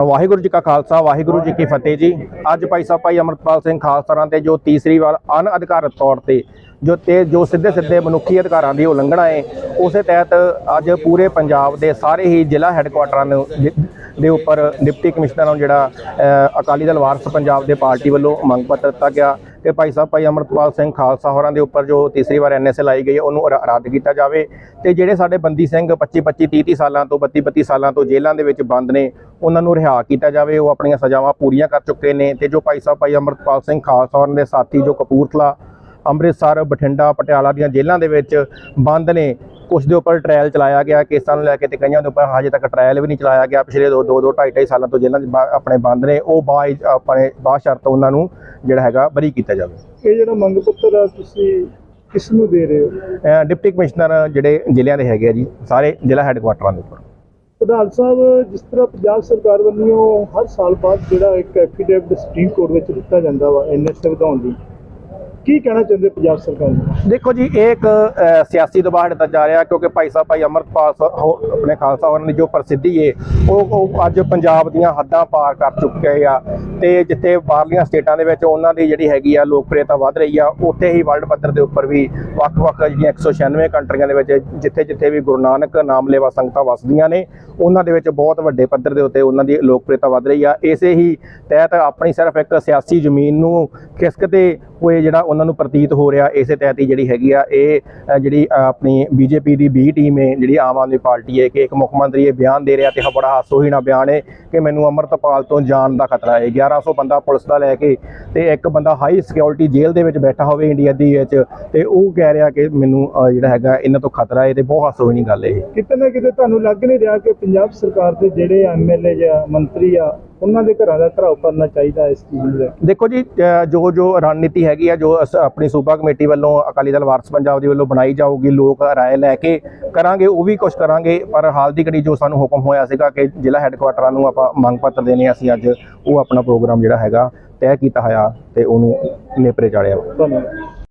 ਵਾਹਿਗੁਰੂ ਜੀ ਕਾ ਖਾਲਸਾ, ਵਾਹਿਗੁਰੂ ਜੀ ਕੀ ਫਤਿਹ ਜੀ। ਅੱਜ ਭਾਈ ਸਾਹਿਬ, ਭਾਈ ਅਮਰਪਾਲ ਸਿੰਘ ਖਾਲਸਾਰਾਂ ਤੇ ਜੋ ਤੀਸਰੀ ਵਾਰ ਅਨਅਧਿਕਾਰਤ ਤੌਰ ਤੇ ਜੋ ਤੇ ਜੋ ਸਿੱਧੇ ਸਿੱਧੇ ਮਨੁੱਖੀ ਅਧਿਕਾਰਾਂ ਦੀ ਉਲੰਘਣਾ ਹੈ ਉਸੇ ਤਹਿਤ ਅੱਜ ਪੂਰੇ ਪੰਜਾਬ ਦੇ ਸਾਰੇ ਹੀ ਜ਼ਿਲ੍ਹਾ ਹੈੱਡਕੁਆਟਰਾਂ ਨੂੰ ਜਿ- ਦੇ ਉੱਪਰ ਡਿਪਟੀ ਕਮਿਸ਼ਨਰ ਨੂੰ ਜਿਹੜਾ ਅਕਾਲੀ ਦਲ ਵਾਰਸ ਪੰਜਾਬ ਦੇ ਪਾਰਟੀ ਵੱਲੋਂ ਮੰਗ ਪੱਤਰ ਦਿੱਤਾ ਗਿਆ ਕਿ ਭਾਈ ਸਾਹਿਬ, ਭਾਈ ਅਮਰਪਾਲ ਸਿੰਘ ਖਾਲਸਾ ਹੋਰਾਂ ਦੇ ਉੱਪਰ ਜੋ ਤੀਸਰੀ ਵਾਰ ਐਨਐਸਏ ਲਾਈ ਗਈ ਹੈ, ਉਹਨੂੰ ਰੱਦ ਕੀਤਾ ਜਾਵੇ। ਤੇ ਜਿਹੜੇ ਸਾਡੇ ਬੰਦੀ ਸਿੰਘ 25 25 30 30 ਸਾਲਾਂ ਤੋਂ 32 32 ਸਾਲਾਂ ਤੋਂ ਜੇਲ੍ਹਾਂ ਦੇ ਵਿੱਚ ਬੰਦ ਨੇ, ਉਹਨਾਂ ਨੂੰ ਰਿਹਾ ਕੀਤਾ ਜਾਵੇ, ਉਹ ਆਪਣੀਆਂ ਸਜ਼ਾਵਾਂ ਪੂਰੀਆਂ ਕਰ ਚੁੱਕੇ ਨੇ। ਤੇ ਜੋ ਭਾਈ ਸਾਹਿਬ, ਭਾਈ ਅਮਰਪਾਲ ਸਿੰਘ ਖਾਲਸਾ ਹੋਰਾਂ ਦੇ ਸਾਥੀ ਜੋ ਕਪੂਰਥਲਾ, ਅੰਮ੍ਰਿਤਸਰ, ਬਠਿੰਡਾ, ਪਟਿਆਲਾ ਦੀਆਂ ਜੇਲ੍ਹਾਂ ਦੇ ਵਿੱਚ ਬੰਦ ਨੇ ਕੁਝ ਦੇ ਉੱਪਰ ਟ੍ਰਾਇਲ ਚਲਾਇਆ ਗਿਆ ਕੇਸਾਂ ਨੂੰ ਲੈ ਕੇ ਤੇ ਕਈਆਂ ਦੇ ਉੱਪਰ ਹਜੇ ਤੱਕ ਟ੍ਰਾਇਲ ਵੀ ਨਹੀਂ ਚਲਾਇਆ ਗਿਆ। ਪਿਛਲੇ 2 2 2 2.5 ਸਾਲਾਂ ਤੋਂ ਜੇਲ੍ਹਾਂ 'ਚ ਆਪਣੇ ਬੰਦ ਨੇ ਉਹ ਬਾ ਆਪਣੇ ਬਾ ਸ਼ਰਤ ਉਹਨਾਂ ਨੂੰ ਜਿਹੜਾ ਹੈਗਾ ਬਰੀ ਕੀਤਾ ਜਾਵੇ। ਇਹ ਜਿਹੜਾ ਮੰਗ ਪੱਤਰ ਆ ਤੁਸੀਂ ਕਿਸ ਨੂੰ ਦੇ ਰਹੇ ਹੋ? ਡਿਪਟੀ ਕਮਿਸ਼ਨਰ ਜਿਹੜੇ ਜ਼ਿਲ੍ਹਿਆਂ ਦੇ ਹੈਗੇ ਆ ਜੀ ਸਾਰੇ ਜ਼ਿਲ੍ਹਾ ਹੈੱਡਕੁਆਟਰਾਂ ਦੇ ਉੱਪਰ। ਪ੍ਰਧਾਨ ਸਾਹਿਬ ਜਿਸ ਤਰ੍ਹਾਂ ਪੰਜਾਬ ਸਰਕਾਰ ਵੱਲੋਂ ਹਰ ਸਾਲ ਬਾਅਦ ਜਿਹੜਾ ਇੱਕ ਐਫੀਡੇਵਿਟ ਸੁਪਰੀਮ ਕੋਰਟ ਵਿੱਚ ਦਿੱਤਾ ਜਾਂਦਾ ਵਾ ਐਨਐਸਏ ਵਧਾਉਣ ਲਈ ਕੀ ਕਹਿਣਾ ਚਾਹੁੰਦੇ ਪੰਜਾਬ ਸਰਕਾਰ ਨੂੰ? ਦੇਖੋ ਜੀ ਇਹ ਇੱਕ ਅ, ਸਿਆਸੀ ਦਬਾਅ ਹਟਦਾ ਜਾ ਰਿਹਾ ਕਿਉਂਕਿ ਭਾਈ ਸਾਹਿਬ ਭਾਈ ਅਮਰਪਾਲ ਸ- ਹੋ- ਆਪਣੇ ਖਾਲਸਾ ਹੋਰਾਂ ਦੀ ਜੋ ਪ੍ਰਸਿੱਧੀ ਏ ਉਹ ਉਹ ਅੱਜ ਪੰਜਾਬ ਦੀਆਂ ਹੱਦਾਂ ਪਾਰ ਕਰ ਚੁੱਕੇ ਆ ਤੇ ਜਿੱਥੇ ਬਾਹਰਲੀਆਂ ਸਟੇਟਾਂ ਦੇ ਵਿੱਚ ਉਹਨਾਂ ਦੀ ਜਿਹੜੀ ਹੈਗੀ ਆ ਲੋਕਪ੍ਰਿਯਤਾ ਵੱਧ ਰਹੀ ਆ ਉੱਥੇ ਹੀ ਵਰਲਡ ਪੱਧਰ ਦੇ ਉੱਪਰ ਵੀ ਵੱਖ-ਵੱਖ ਜਿਹੜੀਆਂ 196 ਕੰਟਰੀਆਂ ਦੇ ਵਿੱਚ ਜਿੱਥੇ-ਜਿੱਥੇ ਵੀ ਗੁਰੂ ਨਾਨਕ ਨਾਮ ਲੈਵਾ ਸੰਗਤਾਂ ਵੱਸਦੀਆਂ ਨੇ ਉਹਨਾਂ ਦੇ ਵਿੱਚ ਬਹੁਤ ਵੱਡੇ ਪੱਧਰ ਦੇ ਉੱਤੇ ਉਹਨਾਂ ਦੀ ਲੋਕਪ੍ਰਿਯਤਾ ਵੱਧ ਰਹੀ ਆ। ਇਸੇ ਹੀ ਤਹਿਤ ਆਪਣੀ ਸਿਰਫ ਇੱਕ ਸਿਆਸੀ ਜ਼ਮੀਨ ਨੂੰ ਖਿਸਕਦੇ ਹੋਏ ਜਿਹੜਾ ਉਹਨਾਂ ਨੂੰ ਪ੍ਰਤੀਤ ਹੋ ਰਿਹਾ ਇਸੇ ਤਹਿਤ ਹੀ ਜਿਹੜੀ ਹੈਗੀ ਆ ਇਹ ਅ, ਜਿਹੜੀ ਅ, ਆਪਣੀ ਬੀਜੇਪੀ ਦੀ ਬੀ ਟੀਮ ਹੈ ਜਿਹੜੀ ਆਮ ਆਦਮੀ ਪਾਰਟੀ ਹੈ ਕਿ ਇੱਕ ਮੁੱਖ ਮੰਤਰੀ ਇਹ ਬਿਆਨ ਦੇ ਰਿਹਾ ਤੇ ਬੜਾ ਹਾਸੋਹੀਣਾ ਬਿਆਨ ਹੈ ਕਿ ਮੈਨੂੰ ਅਮਰਤਪਾਲ ਤੋਂ ਜਾਨ ਦਾ ਖਤਰਾ ਹੈ। 1100 ਬੰਦਾ ਪੁਲਿਸ ਦਾ ਲੈ ਕੇ ਤੇ ਇੱਕ ਬੰਦਾ ਹਾਈ ਸਿਕਿਉਰਿਟੀ ਜੇਲ੍ਹ ਦੇ ਵਿੱਚ ਬੈਠਾ ਹੋਵੇ ਇੰਡੀਆ ਦੀ ਵਿੱਚ ਤੇ ਉਹ ਕਹਿ ਰਿਹਾ ਕਿ ਮੈਨੂੰ ਜਿਹੜਾ ਹੈਗਾ ਇਹਨਾਂ ਤੋਂ ਖਤਰਾ ਹੈ ਤੇ ਬਹੁਤ ਹਾਸੋਹੀਣੀ ਗੱਲ ਹੈ ਕਿਤੇ ਨਾ ਕਿਤੇ ਤੁਹਾਨੂੰ ਲੱਗ ਨਹੀਂ ਰਿਹਾ ਕਿ ਪੰਜਾਬ ਸਰਕਾਰ ਦੇ ਜਿਹੜੇ ਐਮਐਲਏ ਜਾਂ ਮੰਤਰੀ ਆ ਉਹਨਾਂ ਦੇ ਘਰਾਂ ਦਾ ਘਰਾਓ ਕਰਨਾ ਚਾਹੀਦਾ ਇਸ ਚੀਜ਼ ਨੂੰ ਲੈ ਕੇ? ਦੇਖੋ ਜੀ ਅ, ਜੋ ਜੋ ਰਣਨੀਤੀ ਹੈਗੀ ਆ ਜੋ ਅਸ- ਆਪਣੀ ਸੂਬਾ ਕਮੇਟੀ ਵੱਲੋਂ ਅਕਾਲੀ ਦਲ ਵਾਰਸ ਪੰਜਾਬ ਦੀ ਵੱਲੋਂ ਬਣਾਈ ਜਾਊਗੀ ਲੋਕ ਰਾਏ ਲੈ ਕੇ ਕਰਾਂਗੇ ਉਹ ਵੀ ਕੁਝ ਕਰਾਂਗੇ ਪਰ ਹਾਲ ਦੀ ਘੜੀ ਜੋ ਸਾਨੂੰ ਹੁਕਮ ਹੋਇਆ ਸੀਗਾ ਕਿ ਜ਼ਿਲ੍ਹਾ ਹੈੱਡਕੁਆਟਰਾਂ ਨੂੰ ਆਪਾਂ ਮੰਗ ਪੱਤਰ ਦੇਣੇ ਆ, ਅਸੀਂ ਅੱਜ ਉਹ ਆਪਣਾ ਪ੍ਰੋਗਰਾਮ ਜਿਹੜਾ ਹੈਗਾ ਤੈਅ ਕੀਤਾ ਹੋਇਆ ਤੇ ਉਹਨੂੰ ਨੇਪਰੇ ਚਾੜਿਆ ਵਾ। ਧੰਨਵਾਦ